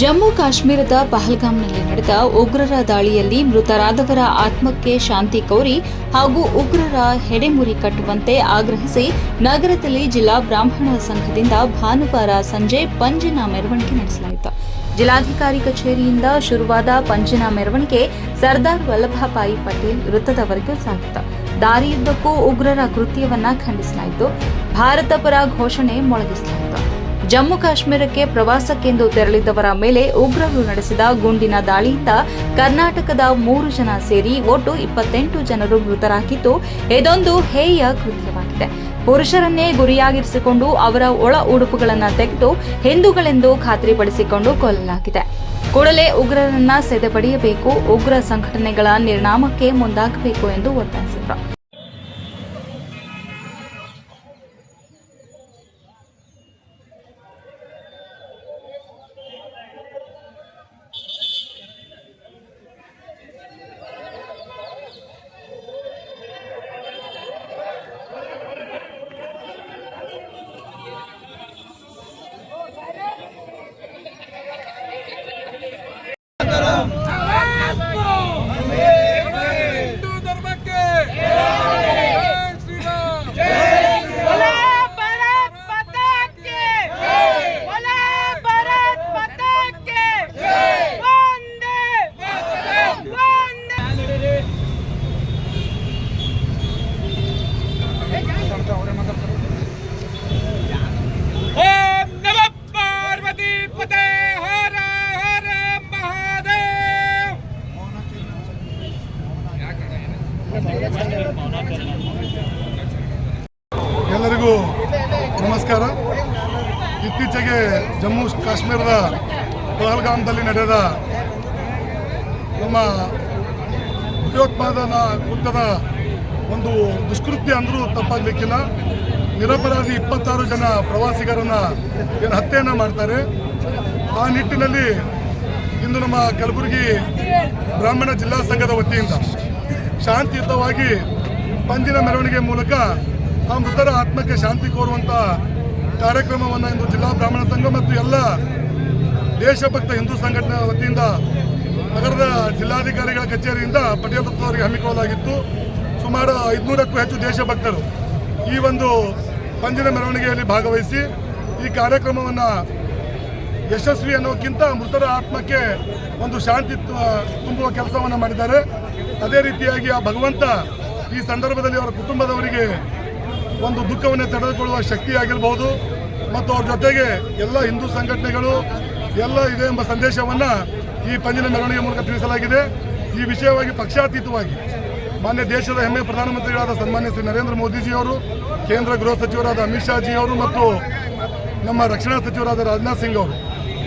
ಜಮ್ಮು ಕಾಶ್ಮೀರದ ಪಹಲ್ಗಾಮ್ನಲ್ಲಿ ನಡೆದ ಉಗ್ರರ ದಾಳಿಯಲ್ಲಿ ಮೃತರಾದವರ ಆತ್ಮಕ್ಕೆ ಶಾಂತಿ ಕೋರಿ ಹಾಗೂ ಉಗ್ರರ ಹೆಡೆಮುರಿ ಕಟ್ಟುವಂತೆ ಆಗ್ರಹಿಸಿ ನಗರದಲ್ಲಿ ಜಿಲ್ಲಾ ಬ್ರಾಹ್ಮಣ ಸಂಘದಿಂದ ಭಾನುವಾರ ಸಂಜೆ ಪಂಜಿನ ಮೆರವಣಿಗೆ ನಡೆಸಲಾಯಿತು. ಜಿಲ್ಲಾಧಿಕಾರಿ ಕಚೇರಿಯಿಂದ ಶುರುವಾದ ಪಂಜಿನ ಮೆರವಣಿಗೆ ಸರ್ದಾರ್ ವಲ್ಲಭಭಾಯಿ ಪಟೇಲ್ ವೃತ್ತದವರೆಗೂ ಸಾಗಿತು. ದಾರಿಯುದ್ದಕ್ಕೂ ಉಗ್ರರ ಕೃತ್ಯವನ್ನ ಖಂಡಿಸಲಾಯಿತು. ಭಾರತ ಪರ ಘೋಷಣೆ ಮೊಳಗಿಸಲಾಯಿತು. ಜಮ್ಮು ಕಾಶ್ಮೀರಕ್ಕೆ ಪ್ರವಾಸಕ್ಕೆಂದು ತೆರಳಿದ್ದವರ ಮೇಲೆ ಉಗ್ರರು ನಡೆಸಿದ ಗುಂಡಿನ ದಾಳಿಯಿಂದ ಕರ್ನಾಟಕದ ಮೂರು ಜನ ಸೇರಿ ಒಟ್ಟು ಇಪ್ಪತ್ತೆಂಟು ಜನರು ಮೃತರಾಗಿದ್ದು, ಇದೊಂದು ಹೇಯ ಕೃತ್ಯವಾಗಿದೆ. ಪುರುಷರನ್ನೇ ಗುರಿಯಾಗಿರಿಸಿಕೊಂಡು ಅವರ ಒಳ ಉಡುಪುಗಳನ್ನು ತೆಗೆದು ಹಿಂದೂಗಳೆಂದು ಖಾತ್ರಿಪಡಿಸಿಕೊಂಡು ಕೊಲ್ಲಲಾಗಿದೆ. ಕೂಡಲೇ ಉಗ್ರರನ್ನ ಸೆದೆಬಡಿಯಬೇಕು, ಉಗ್ರ ಸಂಘಟನೆಗಳ ನಿರ್ನಾಮಕ್ಕೆ ಮುಂದಾಗಬೇಕು ಎಂದು ಒತ್ತಾಯಿಸಿದರು. ಎಲ್ಲರಿಗೂ ನಮಸ್ಕಾರ. ಇತ್ತೀಚೆಗೆ ಜಮ್ಮು ಕಾಶ್ಮೀರದ ಪಹಲ್ಗಾಮ್ದಲ್ಲಿ ನಡೆದ ನಮ್ಮ ಭಯೋತ್ಪಾದನಾ ಕೃತ್ಯದ ಒಂದು ದುಷ್ಕೃತ್ಯ ಅಂದರೂ ತಪ್ಪಾಗಲಿಕ್ಕಿಲ್ಲ. ನಿರಪರಾಧಿ ಇಪ್ಪತ್ತಾರು ಜನ ಪ್ರವಾಸಿಗರನ್ನ ಏನು ಹತ್ಯೆಯನ್ನು ಮಾಡ್ತಾರೆ. ಆ ನಿಟ್ಟಿನಲ್ಲಿ ಇಂದು ನಮ್ಮ ಕಲಬುರಗಿ ಬ್ರಾಹ್ಮಣ ಜಿಲ್ಲಾ ಸಂಘದ ವತಿಯಿಂದ ಶಾಂತಿಯುತವಾಗಿ ಪಂಜಿನ ಮೆರವಣಿಗೆ ಮೂಲಕ ಆ ಮೃತರ ಆತ್ಮಕ್ಕೆ ಶಾಂತಿ ಕೋರುವಂಥ ಕಾರ್ಯಕ್ರಮವನ್ನು ಇಂದು ಜಿಲ್ಲಾ ಬ್ರಾಹ್ಮಣ ಸಂಘ ಮತ್ತು ಎಲ್ಲ ದೇಶಭಕ್ತ ಹಿಂದೂ ಸಂಘಟನೆ ವತಿಯಿಂದ ನಗರದ ಜಿಲ್ಲಾಧಿಕಾರಿಗಳ ಕಚೇರಿಯಿಂದ ಪಟೇಲ್ ಅವರಿಗೆ ಹಮ್ಮಿಕೊಳ್ಳಲಾಗಿತ್ತು. ಸುಮಾರು ಐದುನೂರಕ್ಕೂ ಹೆಚ್ಚು ದೇಶಭಕ್ತರು ಈ ಒಂದು ಪಂಜಿನ ಮೆರವಣಿಗೆಯಲ್ಲಿ ಭಾಗವಹಿಸಿ ಈ ಕಾರ್ಯಕ್ರಮವನ್ನು ಯಶಸ್ವಿ ಅನ್ನೋಕ್ಕಿಂತ ಮೃತರ ಆತ್ಮಕ್ಕೆ ಒಂದು ಶಾಂತಿ ತುಂಬುವ ಕೆಲಸವನ್ನು ಮಾಡಿದ್ದಾರೆ. ಅದೇ ರೀತಿಯಾಗಿ ಆ ಭಗವಂತ ಈ ಸಂದರ್ಭದಲ್ಲಿ ಅವರ ಕುಟುಂಬದವರಿಗೆ ಒಂದು ದುಃಖವನ್ನು ತಡೆದುಕೊಳ್ಳುವ ಶಕ್ತಿ ಆಗಿರಬಹುದು ಮತ್ತು ಅವ್ರ ಜೊತೆಗೆ ಎಲ್ಲ ಹಿಂದೂ ಸಂಘಟನೆಗಳು ಎಲ್ಲ ಇದೆ ಎಂಬ ಸಂದೇಶವನ್ನು ಈ ಪಂಜಿನ ಮೆರವಣಿಗೆ ಮೂಲಕ ತಿಳಿಸಲಾಗಿದೆ. ಈ ವಿಷಯವಾಗಿ ಪಕ್ಷಾತೀತವಾಗಿ ಮಾನ್ಯ ದೇಶದ ಹೆಮ್ಮೆ ಪ್ರಧಾನಮಂತ್ರಿಗಳಾದ ಸನ್ಮಾನ್ಯ ಶ್ರೀ ನರೇಂದ್ರ ಮೋದಿಜಿಯವರು, ಕೇಂದ್ರ ಗೃಹ ಸಚಿವರಾದ ಅಮಿತ್ ಶಾ ಜಿ ಅವರು ಮತ್ತು ನಮ್ಮ ರಕ್ಷಣಾ ಸಚಿವರಾದ ರಾಜನಾಥ್ ಸಿಂಗ್ ಅವರು.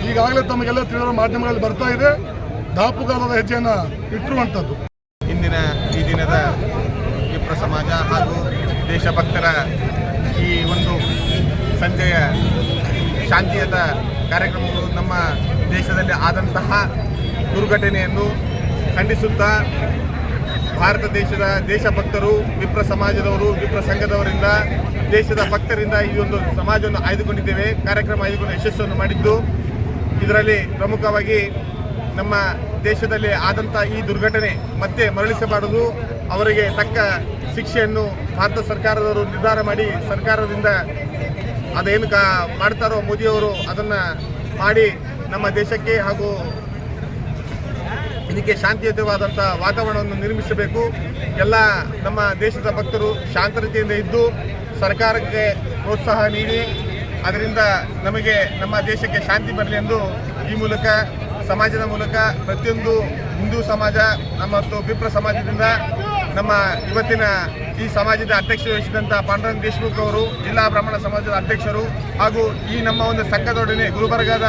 ಈಗಾಗಲೇ ತಮಗೆಲ್ಲ ತಿಳಿದ ಮಾಧ್ಯಮಗಳಲ್ಲಿ ಬರ್ತಾ ಇದೆ. ದಾಪುಗಾಲದ ಹೆಜ್ಜೆಯನ್ನು ಇಟ್ಟಿರುವಂಥದ್ದು. ಇಂದಿನ ಈ ದಿನದ ವಿಪ್ರ ಸಮಾಜ ಹಾಗೂ ದೇಶಭಕ್ತರ ಈ ಒಂದು ಸಂಜೆಯ ಶಾಂತಿಯದ ಕಾರ್ಯಕ್ರಮಗಳು ನಮ್ಮ ದೇಶದಲ್ಲಿ ಆದಂತಹ ದುರ್ಘಟನೆಯನ್ನು ಖಂಡಿಸುತ್ತಾ ಭಾರತ ದೇಶದ ದೇಶಭಕ್ತರು, ವಿಪ್ರ ಸಮಾಜದವರು, ವಿಪ್ರ ಸಂಘದವರಿಂದ, ದೇಶದ ಭಕ್ತರಿಂದ ಈ ಒಂದು ಸಮಾಜವನ್ನು ಆಯ್ದುಕೊಂಡಿದ್ದೇವೆ. ಕಾರ್ಯಕ್ರಮ ಆಯ್ದುಕೊಂಡು ಯಶಸ್ಸನ್ನು ಮಾಡಿದ್ದು. ಇದರಲ್ಲಿ ಪ್ರಮುಖವಾಗಿ ನಮ್ಮ ದೇಶದಲ್ಲಿ ಆದಂಥ ಈ ದುರ್ಘಟನೆ ಮತ್ತೆ ಮರಳಿಸಬಾರದು. ಅವರಿಗೆ ತಕ್ಕ ಶಿಕ್ಷೆಯನ್ನು ಭಾರತ ಸರ್ಕಾರದವರು ನಿರ್ಧಾರ ಮಾಡಿ ಸರ್ಕಾರದಿಂದ ಅದೇನು ಕಾ ಮಾಡ್ತಾರೋ ಮೋದಿಯವರು ಅದನ್ನು ಮಾಡಿ ನಮ್ಮ ದೇಶಕ್ಕೆ ಹಾಗೂ ಇದಕ್ಕೆ ಶಾಂತಿಯುತವಾದಂಥ ವಾತಾವರಣವನ್ನು ನಿರ್ಮಿಸಬೇಕು. ಎಲ್ಲ ನಮ್ಮ ದೇಶದ ಭಕ್ತರು ಶಾಂತತೆಯಿಂದ ಇದ್ದು ಸರ್ಕಾರಕ್ಕೆ ಪ್ರೋತ್ಸಾಹ ನೀಡಿ. ಅದರಿಂದ ನಮಗೆ ನಮ್ಮ ದೇಶಕ್ಕೆ ಶಾಂತಿ ಬರಲಿ ಎಂದು ಈ ಮೂಲಕ, ಸಮಾಜದ ಮೂಲಕ, ಪ್ರತಿಯೊಂದು ಹಿಂದೂ ಸಮಾಜ ಮತ್ತು ವಿಪ್ರ ಸಮಾಜದಿಂದ ನಮ್ಮ ಇವತ್ತಿನ ಈ ಸಮಾಜದ ಅಧ್ಯಕ್ಷ ವಹಿಸಿದಂಥ ಪಾಂಡುರಂಗ್ ದೇಶಮುಖ್ ಅವರು, ಜಿಲ್ಲಾ ಬ್ರಾಹ್ಮಣ ಸಮಾಜದ ಅಧ್ಯಕ್ಷರು ಹಾಗೂ ಈ ನಮ್ಮ ಒಂದು ಸಂಘದೊಡನೆ ಗುಲ್ಬರ್ಗಾದ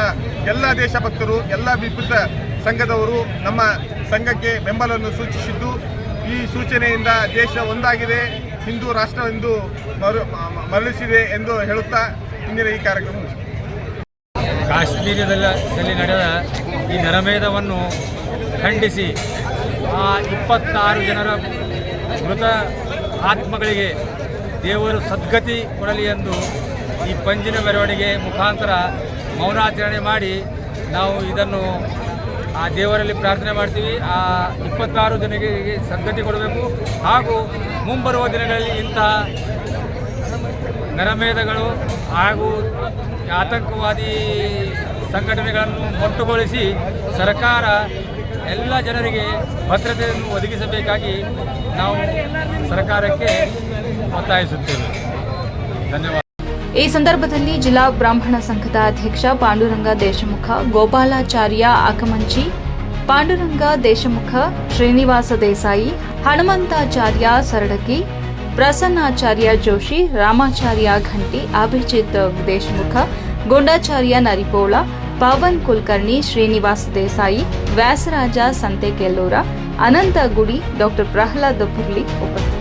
ಎಲ್ಲ ದೇಶಭಕ್ತರು, ಎಲ್ಲ ವಿಪ್ರಿತ ಸಂಘದವರು ನಮ್ಮ ಸಂಘಕ್ಕೆ ಬೆಂಬಲವನ್ನು ಸೂಚಿಸಿದ್ದು, ಈ ಸೂಚನೆಯಿಂದ ದೇಶ ಒಂದಾಗಿದೆ, ಹಿಂದೂ ರಾಷ್ಟ್ರವೆಂದು ಮರು ಮರಳಿಸಿದೆ ಎಂದು ಹೇಳುತ್ತಾ ಇಂದಿನ ಈ ಕಾರ್ಯಕ್ರಮ. ಕಾಶ್ಮೀರದಲ್ಲಿ ನಡೆದ ಈ ನರಮೇಧವನ್ನು ಖಂಡಿಸಿ ಆ ಇಪ್ಪತ್ತಾರು ಜನರ ಮೃತ ಆತ್ಮಗಳಿಗೆ ದೇವರು ಸದ್ಗತಿ ಕೊಡಲಿ ಎಂದು ಈ ಪಂಜಿನ ಮೆರವಣಿಗೆ ಮುಖಾಂತರ ಮೌನಾಚರಣೆ ಮಾಡಿ ನಾವು ಇದನ್ನು ಆ ದೇವರಲ್ಲಿ ಪ್ರಾರ್ಥನೆ ಮಾಡ್ತೀವಿ ಆ ಇಪ್ಪತ್ತಾರು ಜನರಿಗೆ ಸದ್ಗತಿ ಕೊಡಬೇಕು ಹಾಗೂ ಮುಂಬರುವ ದಿನಗಳಲ್ಲಿ ಇಂತಹ ನರಮೇಧಗಳು ಹಾಗೂ ಆತಂಕವಾದಿ ಸಂಘಟನೆಗಳನ್ನು ಮೊಟ್ಟುಗೊಳಿಸಿ ಸರ್ಕಾರ ಎಲ್ಲ ಜನರಿಗೆ ಭದ್ರತೆಯನ್ನು ಒದಗಿಸಬೇಕಾಗಿ ನಾವು ಸರ್ಕಾರಕ್ಕೆ ಒತ್ತಾಯಿಸುತ್ತೇವೆ. ಧನ್ಯವಾದ. ಈ ಸಂದರ್ಭದಲ್ಲಿ ಜಿಲ್ಲಾ ಬ್ರಾಹ್ಮಣ ಸಂಘದ ಅಧ್ಯಕ್ಷ ಪಾಂಡುರಂಗ ದೇಶಮುಖ, ಗೋಪಾಲಾಚಾರ್ಯ ಆಕಮಂಚಿ, ಪಾಂಡುರಂಗ ದೇಶಮುಖ ಶ್ರೀನಿವಾಸ ದೇಸಾಯಿ, ಹನುಮಂತಾಚಾರ್ಯ ಸರಡಕಿ ಪ್ರಸನ್ನಾಚಾರ್ಯ ಜೋಶಿ, ರಾಮಾಚಾರ್ಯ ಘಂಟಿ, ಅಭಿಜಿತ್ ದೇಶ್ಮುಖ, ಗುಂಡಾಚಾರ್ಯ ನರಿಪೋಳ, ಪವನ್ ಕುಲಕರ್ಣಿ, ಶ್ರೀನಿವಾಸ ದೇಸಾಯಿ, ವ್ಯಾಸರಾಜ ಸಂತೆಕೆಲ್ಲೂರ, ಅನಂತ ಗುಡಿ, ಡಾಕ್ಟರ್ ಪ್ರಹ್ಲಾದ್ ಪುರ್ಲಿ ಉಪಸ್ಥಿತರಿದ್ದರು.